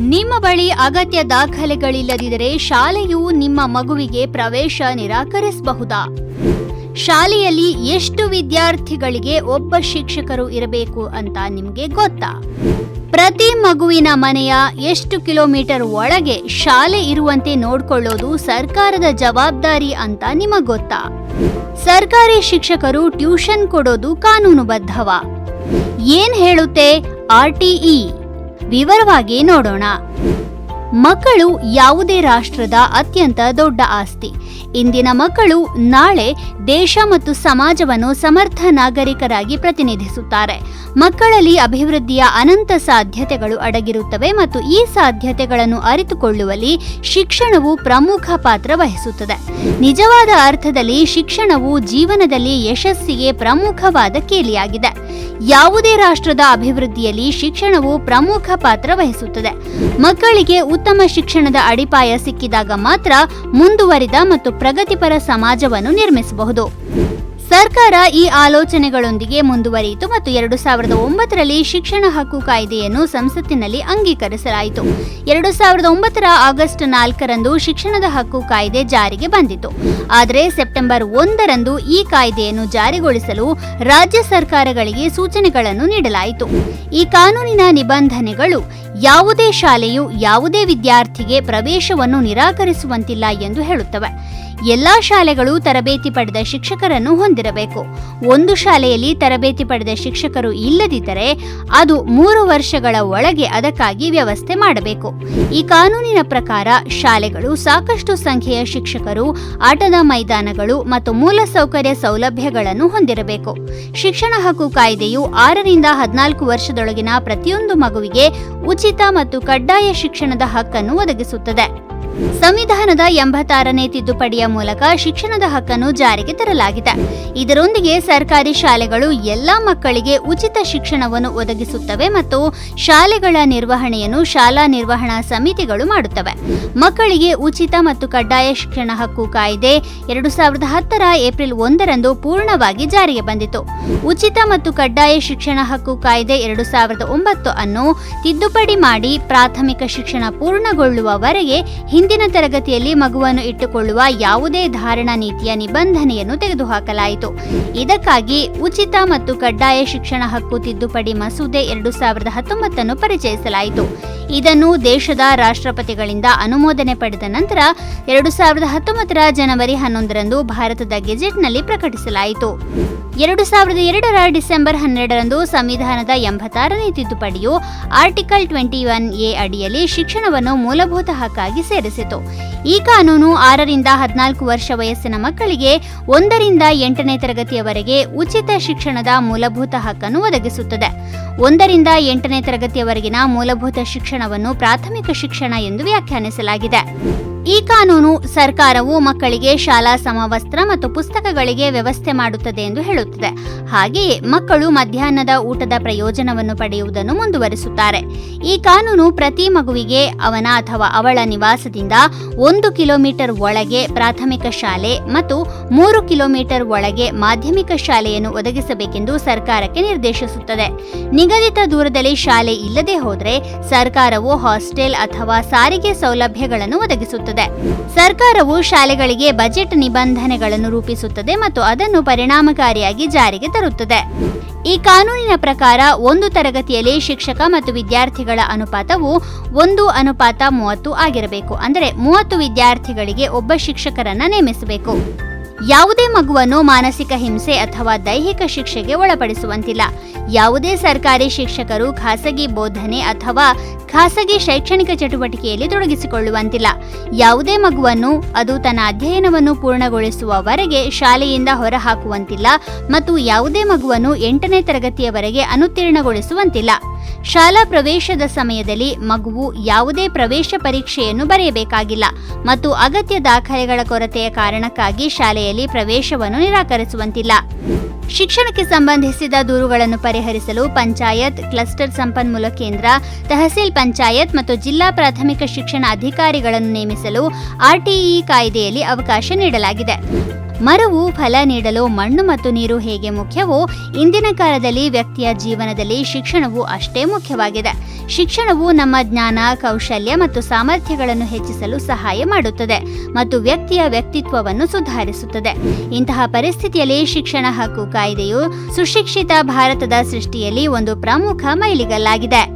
ನಿಮ್ಮ ಬಳಿ ಅಗತ್ಯ ದಾಖಲೆಗಳಿಲ್ಲದಿದ್ದರೆ ಶಾಲೆಯು ನಿಮ್ಮ ಮಗುವಿಗೆ ಪ್ರವೇಶ ನಿರಾಕರಿಸಬಹುದಾ? ಶಾಲೆಯಲ್ಲಿ ಎಷ್ಟು ವಿದ್ಯಾರ್ಥಿಗಳಿಗೆ ಒಬ್ಬ ಶಿಕ್ಷಕರು ಇರಬೇಕು ಅಂತ ನಿಮಗೆ ಗೊತ್ತಾ? ಪ್ರತಿ ಮಗುವಿನ ಮನೆಯ ಎಷ್ಟು ಕಿಲೋಮೀಟರ್ ಒಳಗೆ ಶಾಲೆ ಇರುವಂತೆ ನೋಡ್ಕೊಳ್ಳೋದು ಸರ್ಕಾರದ ಜವಾಬ್ದಾರಿ ಅಂತ ನಿಮಗೆ ಗೊತ್ತಾ? ಸರ್ಕಾರಿ ಶಿಕ್ಷಕರು ಟ್ಯೂಷನ್ ಕೊಡೋದು ಕಾನೂನುಬದ್ಧವ? ಏನ್ ಹೇಳುತ್ತೆ? ಆರ್ಟಿಇ ವಿವರವಾಗಿ ನೋಡೋಣ. ಮಕ್ಕಳು ಯಾವುದೇ ರಾಷ್ಟ್ರದ ಅತ್ಯಂತ ದೊಡ್ಡ ಆಸ್ತಿ. ಇಂದಿನ ಮಕ್ಕಳು ನಾಳೆ ದೇಶ ಮತ್ತು ಸಮಾಜವನ್ನು ಸಮರ್ಥ ನಾಗರಿಕರಾಗಿ ಪ್ರತಿನಿಧಿಸುತ್ತಾರೆ. ಮಕ್ಕಳಲ್ಲಿ ಅಭಿವೃದ್ಧಿಯ ಅನಂತ ಸಾಧ್ಯತೆಗಳು ಅಡಗಿರುತ್ತವೆ ಮತ್ತು ಈ ಸಾಧ್ಯತೆಗಳನ್ನು ಅರಿತುಕೊಳ್ಳುವಲ್ಲಿ ಶಿಕ್ಷಣವು ಪ್ರಮುಖ ಪಾತ್ರ ವಹಿಸುತ್ತದೆ. ನಿಜವಾದ ಅರ್ಥದಲ್ಲಿ ಶಿಕ್ಷಣವು ಜೀವನದಲ್ಲಿ ಯಶಸ್ಸಿಗೆ ಪ್ರಮುಖವಾದ ಕೀಲಿಯಾಗಿದೆ. ಯಾವುದೇ ರಾಷ್ಟ್ರದ ಅಭಿವೃದ್ಧಿಯಲ್ಲಿ ಶಿಕ್ಷಣವು ಪ್ರಮುಖ ಪಾತ್ರ ವಹಿಸುತ್ತದೆ. ಮಕ್ಕಳಿಗೆ ಉತ್ತಮ ಶಿಕ್ಷಣದ ಅಡಿಪಾಯ ಸಿಕ್ಕಿದಾಗ ಮಾತ್ರ ಮುಂದುವರಿದ ಮತ್ತು ಪ್ರಗತಿಪರ ಸಮಾಜವನ್ನು ನಿರ್ಮಿಸಬಹುದು. ಸರ್ಕಾರ ಈ ಆಲೋಚನೆಗಳೊಂದಿಗೆ ಮುಂದುವರಿಯಿತು ಮತ್ತು ಎರಡು ಸಾವಿರದ ಒಂಬತ್ತರಲ್ಲಿ ಶಿಕ್ಷಣ ಹಕ್ಕು ಕಾಯ್ದೆಯನ್ನು ಸಂಸತ್ತಿನಲ್ಲಿ ಅಂಗೀಕರಿಸಲಾಯಿತು. ಎರಡು ಸಾವಿರದ ಒಂಬತ್ತರ ಆಗಸ್ಟ್ ನಾಲ್ಕರಂದು ಶಿಕ್ಷಣದ ಹಕ್ಕು ಕಾಯ್ದೆ ಜಾರಿಗೆ ಬಂದಿತು ಆದರೆ ಸೆಪ್ಟೆಂಬರ್ ಒಂದರಂದು ಈ ಕಾಯ್ದೆಯನ್ನು ಜಾರಿಗೊಳಿಸಲು ರಾಜ್ಯ ಸರ್ಕಾರಗಳಿಗೆ ಸೂಚನೆಗಳನ್ನು ನೀಡಲಾಯಿತು. ಈ ಕಾನೂನಿನ ನಿಬಂಧನೆಗಳು ಯಾವುದೇ ಶಾಲೆಯು ಯಾವುದೇ ವಿದ್ಯಾರ್ಥಿಗೆ ಪ್ರವೇಶವನ್ನು ನಿರಾಕರಿಸುವಂತಿಲ್ಲ ಎಂದು ಹೇಳುತ್ತವೆ. ಎಲ್ಲಾ ಶಾಲೆಗಳು ತರಬೇತಿ ಪಡೆದ ಶಿಕ್ಷಕರನ್ನು ಹೊಂದಿರಬೇಕು ಒಂದು ಶಾಲೆಯಲ್ಲಿ ತರಬೇತಿ ಪಡೆದ ಶಿಕ್ಷಕರು ಇಲ್ಲದಿದ್ದರೆ ಅದು ಮೂರು ವರ್ಷಗಳ ಒಳಗೆ ಅದಕ್ಕಾಗಿ ವ್ಯವಸ್ಥೆ ಮಾಡಬೇಕು. ಈ ಕಾನೂನಿನ ಪ್ರಕಾರ ಶಾಲೆಗಳು ಸಾಕಷ್ಟು ಸಂಖ್ಯೆಯ ಶಿಕ್ಷಕರು, ಆಟದ ಮೈದಾನಗಳು ಮತ್ತು ಮೂಲಸೌಕರ್ಯ ಸೌಲಭ್ಯಗಳನ್ನು ಹೊಂದಿರಬೇಕು. ಶಿಕ್ಷಣ ಹಕ್ಕು ಕಾಯ್ದೆಯು ಆರರಿಂದ ಹದಿನಾಲ್ಕು ವರ್ಷದೊಳಗಿನ ಪ್ರತಿಯೊಂದು ಮಗುವಿಗೆ ಉಚಿತ ಮತ್ತು ಕಡ್ಡಾಯ ಶಿಕ್ಷಣದ ಹಕ್ಕನ್ನು ಒದಗಿಸುತ್ತದೆ. ಸಂವಿಧಾನದ ಎಂಬತ್ತಾರನೇ ತಿದ್ದುಪಡಿಯ ಮೂಲಕ ಶಿಕ್ಷಣದ ಹಕ್ಕನ್ನು ಜಾರಿಗೆ ತರಲಾಗಿದೆ. ಇದರೊಂದಿಗೆ ಸರ್ಕಾರಿ ಶಾಲೆಗಳು ಎಲ್ಲಾ ಮಕ್ಕಳಿಗೆ ಉಚಿತ ಶಿಕ್ಷಣವನ್ನು ಒದಗಿಸುತ್ತವೆ ಮತ್ತು ಶಾಲೆಗಳ ನಿರ್ವಹಣೆಯನ್ನು ಶಾಲಾ ನಿರ್ವಹಣಾ ಸಮಿತಿಗಳು ಮಾಡುತ್ತವೆ. ಮಕ್ಕಳಿಗೆ ಉಚಿತ ಮತ್ತು ಕಡ್ಡಾಯ ಶಿಕ್ಷಣ ಹಕ್ಕು ಕಾಯ್ದೆ ಎರಡು ಸಾವಿರದ ಹತ್ತರ ಏಪ್ರಿಲ್ ಒಂದರಂದು ಪೂರ್ಣವಾಗಿ ಜಾರಿಗೆ ಬಂದಿತು. ಉಚಿತ ಮತ್ತು ಕಡ್ಡಾಯ ಶಿಕ್ಷಣ ಹಕ್ಕು ಕಾಯ್ದೆ ಎರಡು ಸಾವಿರದ ಒಂಬತ್ತು ಅನ್ನು ತಿದ್ದುಪಡಿ ಮಾಡಿ ಪ್ರಾಥಮಿಕ ಶಿಕ್ಷಣ ಪೂರ್ಣಗೊಳ್ಳುವವರೆಗೆ ಹಿಂದಿನ ತರಗತಿಯಲ್ಲಿ ಮಗುವನ್ನು ಇಟ್ಟುಕೊಳ್ಳುವ ಯಾವುದೇ ಧಾರಣಾ ನೀತಿಯ ನಿಬಂಧನೆಯನ್ನು ತೆಗೆದುಹಾಕಲಾಯಿತು. ಇದಕ್ಕಾಗಿ ಉಚಿತ ಮತ್ತು ಕಡ್ಡಾಯ ಶಿಕ್ಷಣ ಹಕ್ಕು ತಿದ್ದುಪಡಿ ಮಸೂದೆ ಎರಡು ಸಾವಿರದ ಹತ್ತೊಂಬತ್ತನ್ನು ಪರಿಚಯಿಸಲಾಯಿತು. ಇದನ್ನು ದೇಶದ ರಾಷ್ಟ್ರಪತಿಗಳಿಂದ ಅನುಮೋದನೆ ಪಡೆದ ನಂತರ ಎರಡು ಸಾವಿರದ ಹತ್ತೊಂಬತ್ತರ ಜನವರಿ ಹನ್ನೊಂದರಂದು ಭಾರತದ ಗೆಜೆಟ್ನಲ್ಲಿ ಪ್ರಕಟಿಸಲಾಯಿತು. ಎರಡು ಸಾವಿರದ ಎರಡರ ಡಿಸೆಂಬರ್ ಹನ್ನೆರಡರಂದು ಸಂವಿಧಾನದ ಎಂಬತ್ತಾರನೇ ತಿದ್ದುಪಡಿಯು ಆರ್ಟಿಕಲ್ ಟ್ವೆಂಟಿ ಒನ್ ಎ ಅಡಿಯಲ್ಲಿ ಶಿಕ್ಷಣವನ್ನು ಮೂಲಭೂತ ಹಕ್ಕಾಗಿ ಸೇರಿಸಿತು. ಈ ಕಾನೂನು ಆರರಿಂದ ಹದಿನಾಲ್ಕು ವರ್ಷ ವಯಸ್ಸಿನ ಮಕ್ಕಳಿಗೆ ಒಂದರಿಂದ ಎಂಟನೇ ತರಗತಿಯವರೆಗೆ ಉಚಿತ ಶಿಕ್ಷಣದ ಮೂಲಭೂತ ಹಕ್ಕನ್ನು ಒದಗಿಸುತ್ತದೆ. ಒಂದರಿಂದ ಎಂಟನೇ ತರಗತಿಯವರೆಗಿನ ಮೂಲಭೂತ ಶಿಕ್ಷಣವನ್ನು ಪ್ರಾಥಮಿಕ ಶಿಕ್ಷಣ ಎಂದು ವ್ಯಾಖ್ಯಾನಿಸಲಾಗಿದೆ. ಈ ಕಾನೂನು ಸರ್ಕಾರವು ಮಕ್ಕಳಿಗೆ ಶಾಲಾ ಸಮವಸ್ತ್ರ ಮತ್ತು ಪುಸ್ತಕಗಳಿಗೆ ವ್ಯವಸ್ಥೆ ಮಾಡುತ್ತದೆ ಎಂದು ಹೇಳುತ್ತದೆ. ಹಾಗೆಯೇ ಮಕ್ಕಳು ಮಧ್ಯಾಹ್ನದ ಊಟದ ಪ್ರಯೋಜನವನ್ನು ಪಡೆಯುವುದನ್ನು ಮುಂದುವರಿಸುತ್ತಾರೆ. ಈ ಕಾನೂನು ಪ್ರತಿ ಮಗುವಿಗೆ ಅವನ ಅಥವಾ ಅವಳ ನಿವಾಸದಿಂದ ಒಂದು ಕಿಲೋಮೀಟರ್ ಒಳಗೆ ಪ್ರಾಥಮಿಕ ಶಾಲೆ ಮತ್ತು ಮೂರು ಕಿಲೋಮೀಟರ್ ಒಳಗೆ ಮಾಧ್ಯಮಿಕ ಶಾಲೆಯನ್ನು ಒದಗಿಸಬೇಕೆಂದು ಸರ್ಕಾರಕ್ಕೆ ನಿರ್ದೇಶಿಸುತ್ತದೆ. ನಿಗದಿತ ದೂರದಲ್ಲಿ ಶಾಲೆ ಇಲ್ಲದೆ ಹೋದರೆ ಸರ್ಕಾರವು ಹಾಸ್ಟೆಲ್ ಅಥವಾ ಸಾರಿಗೆ ಸೌಲಭ್ಯಗಳನ್ನು ಒದಗಿಸುತ್ತದೆ. ಸರ್ಕಾರವು ಶಾಲೆಗಳಿಗೆ ಬಜೆಟ್ ನಿಬಂಧನೆಗಳನ್ನು ರೂಪಿಸುತ್ತದೆ ಮತ್ತು ಅದನ್ನು ಪರಿಣಾಮಕಾರಿಯಾಗಿ ಜಾರಿಗೆ ತರುತ್ತದೆ. ಈ ಕಾನೂನಿನ ಪ್ರಕಾರ ಒಂದು ತರಗತಿಯಲ್ಲಿ ಶಿಕ್ಷಕ ಮತ್ತು ವಿದ್ಯಾರ್ಥಿಗಳ ಅನುಪಾತವು ಒಂದು ಅನುಪಾತ ಮೂವತ್ತು ಆಗಿರಬೇಕು. ಅಂದರೆ ಮೂವತ್ತು ವಿದ್ಯಾರ್ಥಿಗಳಿಗೆ ಒಬ್ಬ ಶಿಕ್ಷಕರನ್ನ ನೇಮಿಸಬೇಕು. ಯಾವುದೇ ಮಗುವನ್ನು ಮಾನಸಿಕ ಹಿಂಸೆ ಅಥವಾ ದೈಹಿಕ ಶಿಕ್ಷೆಗೆ ಒಳಪಡಿಸುವಂತಿಲ್ಲ. ಯಾವುದೇ ಸರ್ಕಾರಿ ಶಿಕ್ಷಕರು ಖಾಸಗಿ ಬೋಧನೆ ಅಥವಾ ಖಾಸಗಿ ಶೈಕ್ಷಣಿಕ ಚಟುವಟಿಕೆಯಲ್ಲಿ ತೊಡಗಿಸಿಕೊಳ್ಳುವಂತಿಲ್ಲ. ಯಾವುದೇ ಮಗುವನ್ನು ಅದು ತನ್ನ ಅಧ್ಯಯನವನ್ನು ಪೂರ್ಣಗೊಳಿಸುವವರೆಗೆ ಶಾಲೆಯಿಂದ ಹೊರಹಾಕುವಂತಿಲ್ಲ ಮತ್ತು ಯಾವುದೇ ಮಗುವನ್ನು ಎಂಟನೇ ತರಗತಿಯವರೆಗೆ ಅನುತ್ತೀರ್ಣಗೊಳಿಸುವಂತಿಲ್ಲ. ಶಾಲಾ ಪ್ರವೇಶದ ಸಮಯದಲ್ಲಿ ಮಗುವು ಯಾವುದೇ ಪ್ರವೇಶ ಪರೀಕ್ಷೆಯನ್ನು ಬರೆಯಬೇಕಾಗಿಲ್ಲ ಮತ್ತು ಅಗತ್ಯ ದಾಖಲೆಗಳ ಕೊರತೆಯ ಕಾರಣಕ್ಕಾಗಿ ಶಾಲೆಯಲ್ಲಿ ಪ್ರವೇಶವನ್ನು ನಿರಾಕರಿಸುವಂತಿಲ್ಲ. ಶಿಕ್ಷಣಕ್ಕೆ ಸಂಬಂಧಿಸಿದ ದೂರುಗಳನ್ನು ಪರಿಹರಿಸಲು ಪಂಚಾಯತ್, ಕ್ಲಸ್ಟರ್ ಸಂಪನ್ಮೂಲ ಕೇಂದ್ರ, ತಹಸೀಲ್ ಪಂಚಾಯತ್ ಮತ್ತು ಜಿಲ್ಲಾ ಪ್ರಾಥಮಿಕ ಶಿಕ್ಷಣ ಅಧಿಕಾರಿಗಳನ್ನು ನೇಮಿಸಲು ಆರ್ಟಿಇ ಕಾಯ್ದೆಯಲ್ಲಿ ಅವಕಾಶ ನೀಡಲಾಗಿದೆ. ಮರವು ಫಲ ನೀಡಲು ಮಣ್ಣು ಮತ್ತು ನೀರು ಹೇಗೆ ಮುಖ್ಯವೋ ಇಂದಿನ ಕಾಲದಲ್ಲಿ ವ್ಯಕ್ತಿಯ ಜೀವನದಲ್ಲಿ ಶಿಕ್ಷಣವು ಅಷ್ಟೇ ಮುಖ್ಯವಾಗಿದೆ. ಶಿಕ್ಷಣವು ನಮ್ಮ ಜ್ಞಾನ, ಕೌಶಲ್ಯ ಮತ್ತು ಸಾಮರ್ಥ್ಯಗಳನ್ನು ಹೆಚ್ಚಿಸಲು ಸಹಾಯ ಮಾಡುತ್ತದೆ ಮತ್ತು ವ್ಯಕ್ತಿಯ ವ್ಯಕ್ತಿತ್ವವನ್ನು ಸುಧಾರಿಸುತ್ತದೆ. ಇಂತಹ ಪರಿಸ್ಥಿತಿಯಲ್ಲಿ ಶಿಕ್ಷಣ ಹಕ್ಕು ಕಾಯ್ದೆಯು ಸುಶಿಕ್ಷಿತ ಭಾರತದ ಸೃಷ್ಟಿಯಲ್ಲಿ ಒಂದು ಪ್ರಮುಖ ಮೈಲಿಗಲ್ಲಾಗಿದೆ.